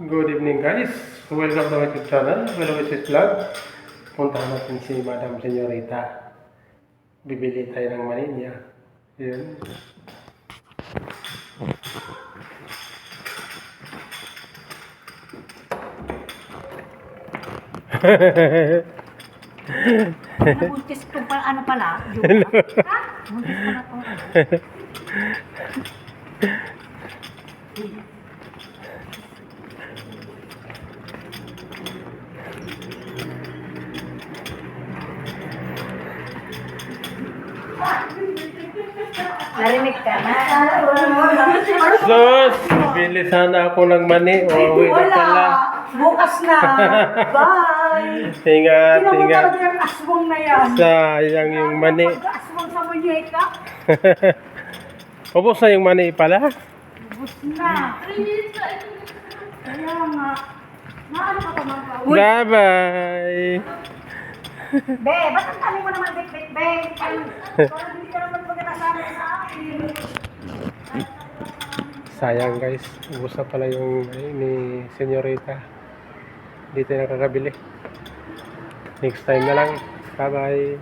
Good evening guys. Welcome to my YouTube channel. Mrs. Vlog. Puntahan natin si Madam Senyorita. Bibili tayo ng mani niya. Yun. Nabuntis ko pa, ano pala? Yung, ha? Buntis ko na to. Narinig ka na. Sus! Bibili sana ako ng mani. O, uwi na pala. Bukas na. Bye. Ingat, ingat. talaga yung aswang na yan. Sayang yung mani. Pag-aswang sa munyeka, Ubus na yung mani pala. bus na. Kaya nga. Maano ka pa Uy, Bye-bye. be, ba't ang tali mo naman bit-bit, be? Parang hindi ka naman pagkakasama sa akin. Sayang guys. Ubus na pala yung mani ni Senyorita. Hindi tayo nakakabili. Next time na lang. Bye-bye.